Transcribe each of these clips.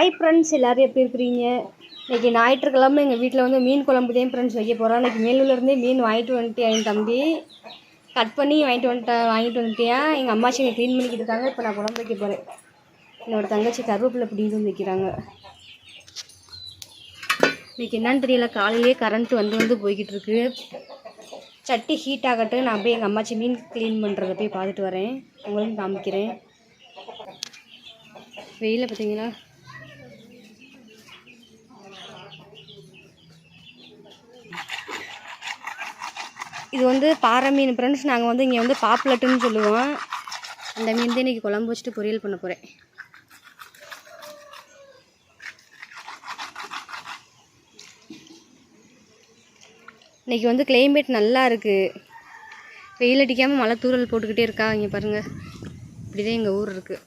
Hi friends எல்லோரும் எப்படி இருக்கிறீங்க? இன்றைக்கி ஞாயிற்றுக்கிழமை எங்கள் வீட்டில் வந்து மீன் குழம்பு தான் ஃப்ரெண்ட்ஸ் வைக்க போகிறோம் இன்றைக்கி மேலூர்லேருந்தே மீன் வாங்கிட்டு வந்துட்டேன் என் தம்பி. கட் பண்ணி வாங்கிட்டு வந்துட்டேன் வாங்கிட்டு வந்துட்டேன் எங்கள் அம்மா இங்கே க்ளீன் பண்ணிக்கிட்டு இருக்காங்க இப்போ நான் குழம்பு வைக்க போகிறேன் என்னோட தங்கச்சி கருவேப்பிலை பிடிக்கும் வைக்கிறாங்க. இன்றைக்கி என்னன்னு தெரியல காலையிலே கரண்ட் வந்து வந்து போய்கிட்டு இருக்கு. சட்டி ஹீட் ஆகட்டும். நான் போய் எங்கள் அம்மாச்சி மீன் க்ளீன் பண்ணுறத போய் பார்த்துட்டு வரேன். உங்களுக்கும் காமிக்கிறேன். வெயிலில் பார்த்தீங்கன்னா இது வந்து பாறை மீன். ஃப்ரெண்ட்ஸ் நாங்கள் வந்து இங்கே வந்து பாப்புலட்டுன்னு சொல்லுவோம். அந்த மீன் தான் இன்றைக்கி குழம்பு வச்சுட்டு பொரியல் பண்ண போகிறேன் இன்றைக்கி வந்து கிளைமேட் நல்லா இருக்குது வெயில் அடிக்காமல் மழை தூறல் போட்டுக்கிட்டே இருக்கா இங்கே பாருங்கள் இப்படி தான் எங்கள் ஊர் இருக்குது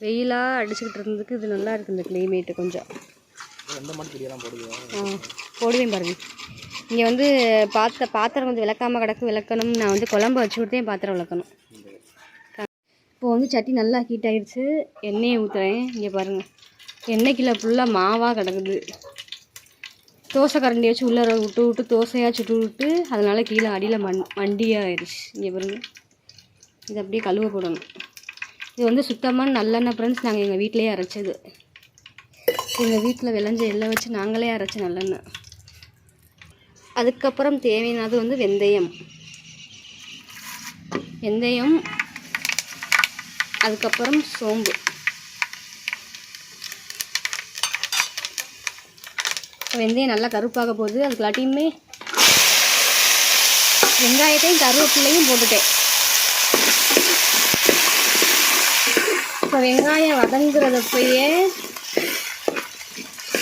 வெயிலாக அடிச்சுக்கிட்டு இருந்ததுக்கு இது நல்லா இருக்குது இந்த கிளைமேட்டு கொஞ்சம். போடுவேன் பாருங்க. இங்கே வந்து பாத்திர பாத்திரம் கொஞ்சம் விளக்காமல் கிடக்கு விளக்கணும். நான் வந்து குழம்பு வச்சு கொடுத்தேன் பாத்திரம் விளக்கணும். இப்போ வந்து சட்டி நல்லா ஹீட் ஆகிடுச்சு எண்ணெயை ஊற்றுறேன் இங்கே பாருங்கள் எண்ணெய் கிலோ ஃபுல்லாக மாவாக கிடக்குது. தோசை கரண்டி வச்சு உள்ளே விட்டு விட்டு தோசையாக சுட்டு விட்டு அதனால கீழே அடியில் மண் மண்டியாக ஆயிடுச்சு இங்கே பாருங்கள் இது அப்படியே கழுவ போடணும். இது வந்து சுத்தமான நல்லெண்ணெய் ஃப்ரெண்ட்ஸ் நாங்கள் எங்கள் வீட்டிலேயே அரைச்சது. எங்கள் வீட்டில் விளைஞ்ச எல்லாம் வச்சு நாங்களே அரைச்ச நல்லெண்ணெய். அதுக்கப்புறம் தேவையானது வந்து வெந்தயம். வெந்தயம் அதுக்கப்புறம் சோம்பு. வெந்தயம் நல்லா கருப்பாக போகுது. அதுக்குள்ளாட்டியுமே வெங்காயத்தையும் கருவேப்பிலையும் போட்டுட்டேன். இப்போ வெங்காயம் வதங்குறதப்பயே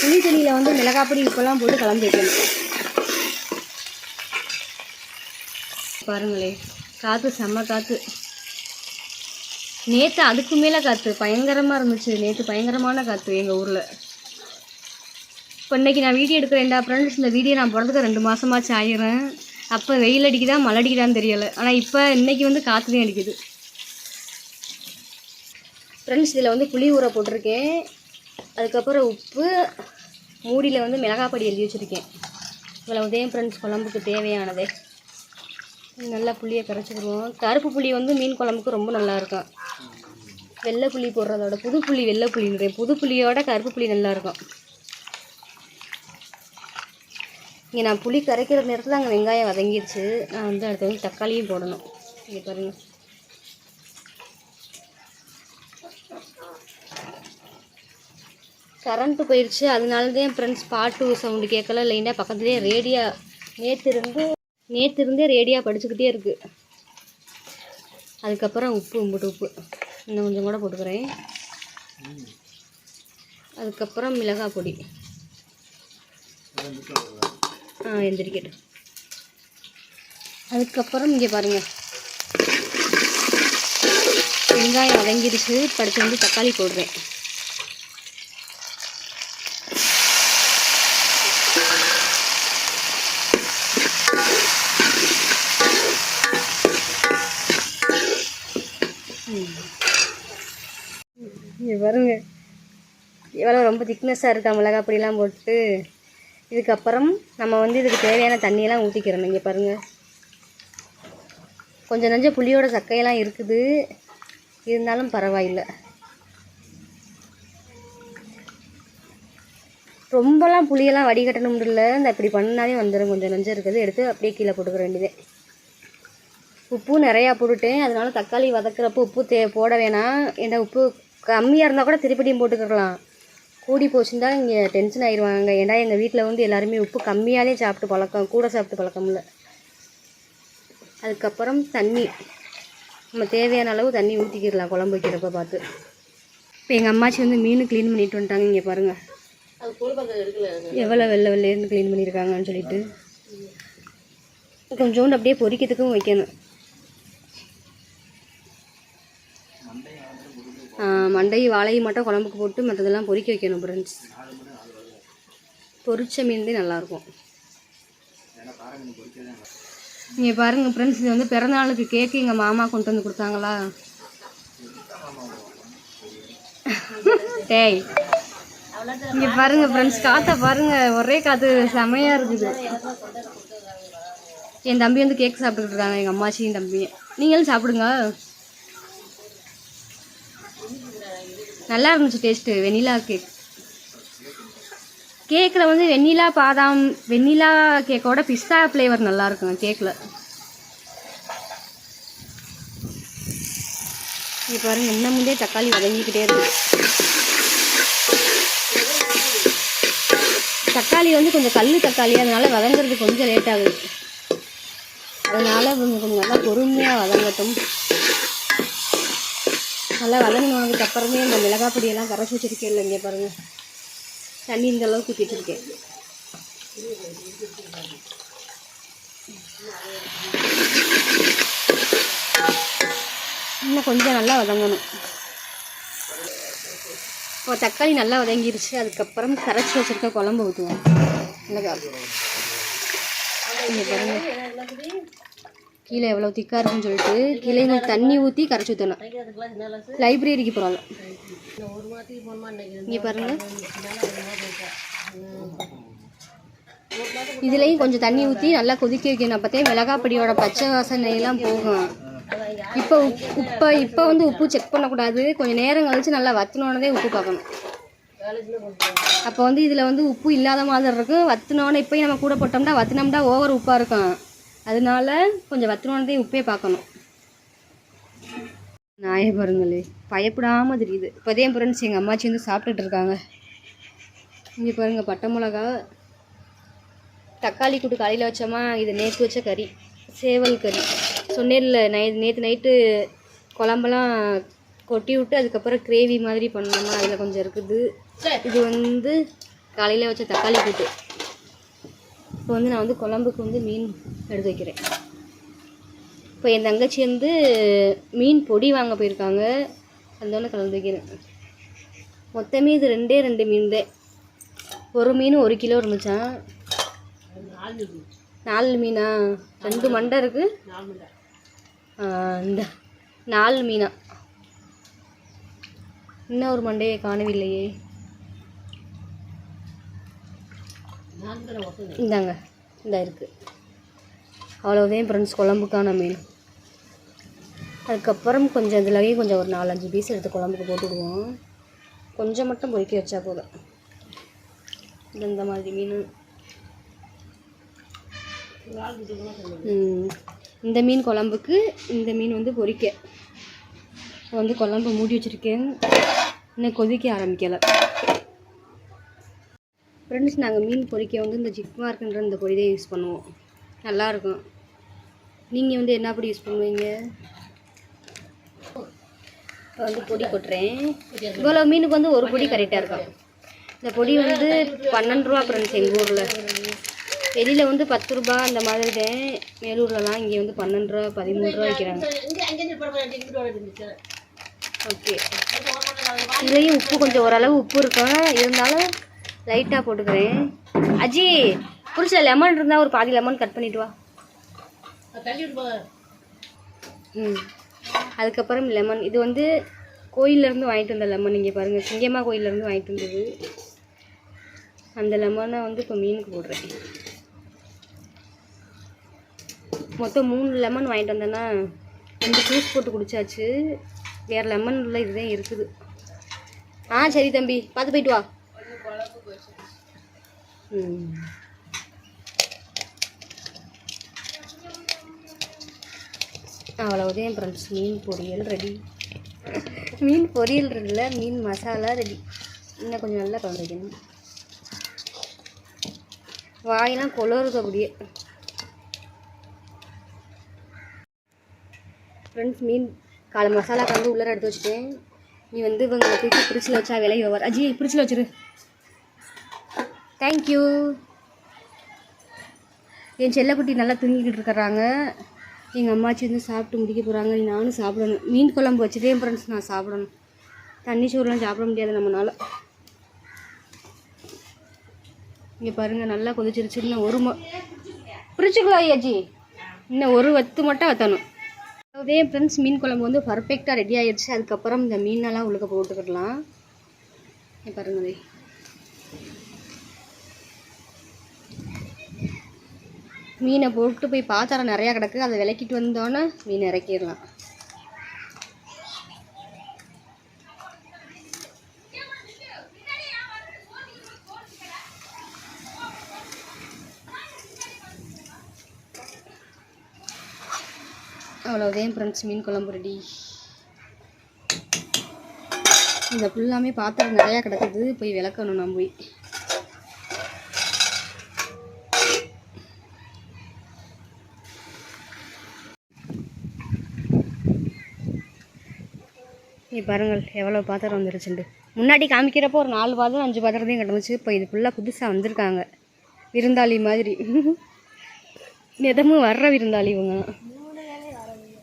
புளி தண்ணியில் வந்து மிளகாப்பொடி உப்பெல்லாம் போட்டு கலந்து வைக்கணும். பாருங்களே. காற்று செம்ம காற்று நேற்று அதுக்கு மேலே காற்று பயங்கரமாக இருந்துச்சு. நேற்று பயங்கரமான காற்று எங்கள் ஊரில். இப்போ இன்றைக்கி நான் வீடியோ எடுக்கிறேன்டா. ஃப்ரெண்ட்ஸ் இந்த வீடியோ நான் போடுறதுக்கு ரெண்டு மாதமாச்சு ஆயிடுறேன் அப்போ வெயில் அடிக்குதா மழை அடிக்குதான்னு தெரியலை. ஆனால் இப்போ இன்றைக்கி வந்து காற்று தான் அடிக்குது. ஃப்ரெண்ட்ஸ் இதில் வந்து புளி ஊற போட்டிருக்கேன். அதுக்கப்புறம் உப்பு மூடியில் வந்து மிளகாப்பொடி எழுதி வச்சுருக்கேன். இவ்வளோ உதயம் ஃப்ரெண்ட்ஸ் குழம்புக்கு தேவையானதே. நல்லா புளியை கரைச்சிக்கிடுவோம் கருப்பு புளி வந்து மீன் குழம்புக்கு ரொம்ப நல்லா இருக்கும். வெள்ளை புளி போடுறதோட புது புளி வெள்ளை புளின்றேன் புது புளியோட கருப்பு புளி நல்லாயிருக்கும் இங்கே நான் புளி கரைக்கிற நேரத்தில் அங்கே வெங்காயம் வதங்கிடுச்சு. நான் வந்து அடுத்து வந்து தக்காளியும் போடணும். இங்கே பாருங்கள் கரண்ட்டு போயிடுச்சு அதனால தான் என் ஃப்ரெண்ட்ஸ் பாட்டு சவுண்டு கேட்கல. இல்லைன்னா பக்கத்துலேயே ரேடியா நேற்று இருந்து நேற்று இருந்தே ரேடியாக படிச்சுக்கிட்டே இருக்குது அதுக்கப்புறம் உப்பு உம்புட்டு உப்பு. இன்னும் கொஞ்சம் கூட போட்டுக்கிறேன். அதுக்கப்புறம் மிளகாய் பொடி. ஆ எந்திரிக்கட்டும். அதுக்கப்புறம் இங்கே பாருங்கள் வெங்காயம் வதங்கிடுச்சு. படுத்து வந்து தக்காளி போடுறேன் இங்கே பாருங்க எவ்வளோ ரொம்ப திக்னஸ்ஸாக இருக்கா மிளகா பொடியெலாம் போட்டு இதுக்கப்புறம் நம்ம வந்து இதுக்கு தேவையான தண்ணியெல்லாம் ஊற்றிக்கிறோம் இங்கே பாருங்கள் கொஞ்சம் நஞ்ச புளியோட சக்கையெல்லாம் இருக்குது. இருந்தாலும் பரவாயில்லை. ரொம்பலாம் புளியெல்லாம் வடிகட்டணும் இல்லை இந்த இப்படி பண்ணாலே வந்துடும் கொஞ்சம் நஞ்சம் இருக்குது. எடுத்து அப்படியே கீழே போட்டுக்க வேண்டியதே. உப்பு நிறையா போட்டுட்டேன். அதனால தக்காளி வதக்குறப்போ உப்பு தே போட வேணாம். ஏன்னா உப்பு கம்மியாக இருந்தால் கூட திருப்படியும் போட்டுக்கலாம். கூடி போச்சுன்னா இங்கே டென்ஷன் ஆயிடுவாங்க ஏன்னா எங்கள் வீட்டில் வந்து எல்லாருமே உப்பு கம்மியாலே சாப்பிட்டு பழக்கம் கூட சாப்பிட்டு பழக்கம் இல்லை. அதுக்கப்புறம் தண்ணி. நம்ம தேவையான அளவு தண்ணி ஊற்றிக்கிடலாம் குழம்பு வைக்கிறப்ப பார்த்து. இப்போ எங்கள் அம்மாச்சி வந்து மீன் க்ளீன் பண்ணிட்டு வந்துட்டாங்க. இங்கே பாருங்கள் எவ்வளோ வெள்ளை வெள்ளையர்னு க்ளீன் பண்ணியிருக்காங்கன்னு சொல்லிட்டு. கொஞ்சோண்டு அப்படியே பொரிக்கிறதுக்கும் வைக்கணும். மண்டை மண்டையும் மட்டும் குழம்புக்கு போட்டு மற்றதெல்லாம் பொரிக்க வைக்கணும் ஃப்ரெண்ட்ஸ் பொரிச்ச மீன்தே நல்லாயிருக்கும். நீங்கள் பாருங்கள் ஃப்ரெண்ட்ஸ் இது வந்து பிறந்த நாளுக்கு கேக்கு எங்கள் மாமா கொண்டு வந்து கொடுத்தாங்களா? டேய். இங்கே பாருங்கள் ஃப்ரெண்ட்ஸ் காற்றை பாருங்கள் ஒரே காற்று செமையாக இருக்குது. என் தம்பி வந்து கேக் சாப்பிட்டுக்கிட்டு இருக்காங்க எங்கள் அம்மாச்சியும் தம்பியும். நீங்களும் சாப்பிடுங்க. நல்லா இருந்துச்சு டேஸ்ட்டு வெண்ணிலா கேக் கேக்கில் வந்து வெண்ணிலா பாதாம் வெண்ணிலா கேக்கோட பிஸ்தா ஃப்ளேவர் நல்லா இருக்கும் கேக்கில் இப்போ பாருங்க இன்னும் முந்தே தக்காளி வதங்கிக்கிட்டே இருக்கு. தக்காளி வந்து கொஞ்சம் கல் தக்காளி அதனால வதங்குறது கொஞ்சம் லேட் ஆகுது. அதனால கொஞ்சம் கொஞ்சம் நல்லா பொறுமையாக வதங்கட்டும். நல்லா வதங்கினதுக்கு அப்புறமே இந்த மிளகாய் பொடியெல்லாம் கரைச்சி வச்சிருக்கேன். இல்லை இங்கே பாருங்கள் தண்ணி இந்த அளவுக்கு ஊற்றி வச்சுருக்கேன் இன்னும் கொஞ்சம் நல்லா வதங்கணும். இப்போ தக்காளி நல்லா வதங்கிருச்சு. அதுக்கப்புறம் கரைச்சி வச்சுருக்க குழம்பு ஊற்றுவோம் மிளகாய். இங்கே பாருங்கள் கீழே எவ்வளோ திக்காக இருக்குன்னு சொல்லிட்டு கீழே இந்த தண்ணி ஊற்றி கரைச்சி ஊற்றணும் லைப்ரரிக்கு போகலாம் இங்கே பாருங்க. இதுலேயும் கொஞ்சம் தண்ணி ஊற்றி நல்லா கொதிக்க வைக்கணும். அப்போத்தே மிளகாப்பொடியோட பச்சை வாசனையெல்லாம் போகும். இப்போ உப் இப்போ இப்போ வந்து உப்பு செக் பண்ணக்கூடாது. கொஞ்சம் நேரம் கழித்து நல்லா வத்தினோடனே உப்பு பார்க்கணும். அப்போ வந்து இதில் வந்து உப்பு இல்லாத மாதிரி இருக்கும். வத்தினோடனே இப்போயும் நம்ம கூட போட்டோம்னா வத்தினோம்னா ஓவர் உப்பாக இருக்கும். அதனால கொஞ்சம் வத்திரமானதையும் உப்பே பார்க்கணும். நாயை பாருங்களே பயப்படாமல் தெரியுது. இப்போதே என் எங்கள் அம்மாச்சி வந்து சாப்பிட்டுட்டு இருக்காங்க. இங்கே பாருங்கள் பட்டை மிளகா தக்காளி கூட்டு காலையில் வச்சோமா இது நேற்று வச்ச கறி சேவல் கறி. சொன்னேன்ல நை நேற்று நைட்டு குழம்பெல்லாம் கொட்டி விட்டு அதுக்கப்புறம் கிரேவி மாதிரி பண்ணோமா அதில் கொஞ்சம் இருக்குது. இது வந்து காலையில் வச்ச தக்காளி கூட்டு. இப்போ வந்து நான் வந்து குழம்புக்கு வந்து மீன் எடுத்து வைக்கிறேன். இப்போ என் தங்கச்சி வந்து மீன் பொடி வாங்க போயிருக்காங்க. அதோட கலந்து வைக்கிறேன். மொத்தமே இது ரெண்டே ரெண்டு மீன் தான் ஒரு மீன் ஒரு கிலோ இருந்துச்சான் நாலு மீனா? ரெண்டு மண்டை இருக்குது இந்த நாலு மீனா. இன்னும் ஒரு மண்டையை காணவில்லையே. இந்தாங்க இந்த இருக்குது அவ்வளோதான் ஃப்ரெண்ட்ஸ் குழம்புக்கான மீன். அதுக்கப்புறம் கொஞ்சம் இதுலயே கொஞ்சம் ஒரு நாலஞ்சு பீஸ் எடுத்து குழம்புக்கு போட்டுவிடுவோம் கொஞ்சம் மட்டும் பொறுக்கி வச்சா போதும். இந்த மாதிரி மீன். இந்த மீன் குழம்புக்கு இந்த மீன் வந்து பொரிக்க வந்து குழம்பு மூடி வச்சுருக்கேன். இன்னும் கொதிக்க ஆரம்பிக்கலை. ஃப்ரெண்ட்ஸ் நாங்கள் மீன் பொறிக்க வந்து இந்த ஜிக்மார்க்குன்ற இந்த பொறி தான் யூஸ் பண்ணுவோம் நல்லாயிருக்கும் நீங்கள் வந்து என்ன பொடி யூஸ் பண்ணுவீங்க? இப்போ வந்து பொடி கொட்டுறேன். இவ்வளோ மீனுக்கு வந்து ஒரு பொடி கரெக்டாக இருக்கும். இந்த பொடி வந்து பன்னெண்டு ரூபா ஃப்ரெண்ட்ஸ் எங்கள் ஊரில். வெளியில் வந்து பத்து ரூபா அந்த மாதிரி தான். மேலூர்லலாம் இங்கே வந்து பன்னெண்டு ரூபா பதிமூணு ரூபா விற்கிறாங்க. ஓகே இதுலேயும் உப்பு கொஞ்சம் ஓரளவு உப்பு இருக்கும். இருந்தாலும் லைட்டாக போட்டுக்கிறேன். அஜி புரிச்ச லெமன் இருந்தால் ஒரு பாதி லெமன் கட் பண்ணிட்டு வா. ம். அதுக்கப்புறம் லெமன் இது வந்து கோயிலேருந்து வாங்கிட்டு வந்த லெமன் இங்கே பாருங்கள் சிங்கம்மா கோயிலேருந்து வாங்கிட்டு வந்தது. அந்த லெமனை வந்து இப்போ மீனுக்கு போடுறேன். மொத்தம் மூணு லெமன் வாங்கிட்டு வந்தேன்னா ரெண்டு ஜூஸ் போட்டு குடிச்சாச்சு. வேறு லெமன் உள்ள இதுதான் இருக்குது. ஆ சரி தம்பி பார்த்து போயிட்டு வா. அவ்வளவுதான் ஃப்ரெண்ட்ஸ் மீன் பொரியல் ரெடி மீன் பொரியல் இல்லை மீன் மசாலா ரெடி இன்னும் கொஞ்சம் நல்லா கலந்துக்கணும் வாயெல்லாம் குளருது அப்படியே. ஃப்ரெண்ட்ஸ் மீன் காலை மசாலா கலந்து உள்ளார எடுத்து வச்சுட்டேன். நீ வந்து இவங்களை தூக்கி ஃப்ரிட்ஜில் வச்சா விலை வர அஜி ஃப்ரிட்ஜில் வச்சிரு. தேங்க்யூ என் செல்லக்குட்டி நல்லா தூங்கிக்கிட்டு இருக்கிறாங்க. எங்கள் அம்மாச்சி வந்து சாப்பிட்டு முடிக்க போகிறாங்க நானும் சாப்பிடணும். மீன் குழம்பு வச்சதே ஃப்ரெண்ட்ஸ் நான் சாப்பிடணும். தண்ணி சோறுலாம் சாப்பிட முடியாது நம்மளால் இங்கே பாருங்கள் நல்லா கொதிச்சிருச்சு. இன்னும் ஒரு மொ பிரிச்சுக்கலாம் ஐயாச்சி இன்னும் ஒரு வத்து மட்டும் வத்தணும். அதே ஃப்ரெண்ட்ஸ் மீன் குழம்பு வந்து பர்ஃபெக்டாக ரெடி ஆகிடுச்சு அதுக்கப்புறம் இந்த மீனெல்லாம் உள்ளுக்க போட்டுக்கிடலாம். பாருங்களே மீனை போட்டு போய் பாத்திரம் நிறையா கிடக்கு. அதை விளக்கிட்டு வந்தோன்னே மீன் இறக்கிடலாம். அவ்வளோதான் ஃப்ரெண்ட்ஸ் மீன் குழம்பு ரெடி இந்த ஃபுல்லாமே பாத்திரம் நிறையா கிடக்குது. போய் விளக்கணும் நான் போய். நீ பாருங்கள் எவ்வளோ பாத்திரம் வந்துருச்சுண்டு. முன்னாடி காமிக்கிறப்போ ஒரு நாலு பாத்திரம் அஞ்சு பாத்திரத்தையும் கிடந்துச்சு இப்போ இது ஃபுல்லாக புதுசாக வந்திருக்காங்க. விருந்தாளி மாதிரி. நிதமும் வர்ற விருந்தாளி இவங்க.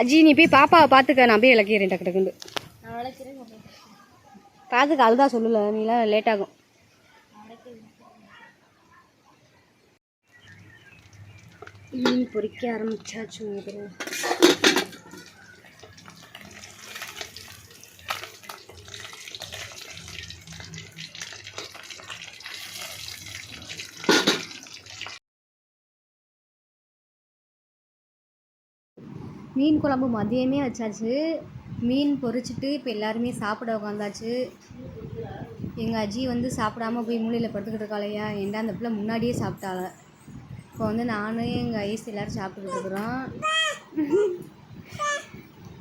அஜி நீ போய் பாப்பாவை பார்த்துக்க நான் போய் இலக்கிறேன் டக்கு டக்குண்டு. பார்த்துக்க அதுதான் சொல்லல. நீலாம் லேட் ஆகும். மீன் பொரிக்க ஆரம்பிச்சாச்சு மீன் குழம்பு மதியமே வச்சாச்சு. மீன் பொறிச்சிட்டு இப்போ எல்லாருமே சாப்பிட உட்காந்தாச்சு எங்கள் அஜி வந்து சாப்பிடாம போய் மூலையில் படுத்துக்கிட்டு இருக்காளையா ஏன்டா அந்த பிள்ளை முன்னாடியே சாப்பிட்டாள? இப்போ வந்து நானும் எங்கள் ஐஸ் எல்லோரும் சாப்பிட்டுக்கிட்டு இருக்கிறோம்.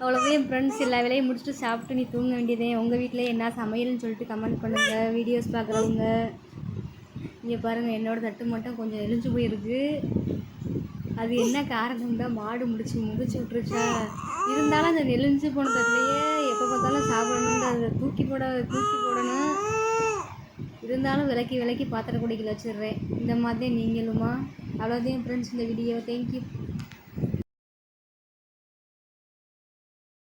அவ்வளோவே என் ஃப்ரெண்ட்ஸ் எல்லா வேலையும் முடிச்சுட்டு சாப்பிட்டு நீ தூங்க வேண்டியதே. உங்கள் வீட்டில் என்ன சமையல்னு சொல்லிட்டு கமெண்ட் பண்ணுங்கள் வீடியோஸ் பார்க்குறவங்க இங்கே பாருங்கள் என்னோடய தட்டு மட்டும் கொஞ்சம் எரிஞ்சு போயிருக்கு. அது என்ன காரணம் தான் மாடு முடிச்சு முடிச்சு விட்டுருச்சா? இருந்தாலும் அந்த நெலிஞ்சு போன தட்டுலையே எப்போ பார்த்தாலும் சாப்பிடணுன்ற அதை தூக்கி போட தூக்கி போடணும். இருந்தாலும் விலக்கி விலக்கி பாத்திரம் குடிக்கல வச்சிடுறேன். இந்த மாதிரி நீங்களுமா? அவ்வளோதான் ஃப்ரெண்ட்ஸ் இந்த வீடியோ தேங்க்யூ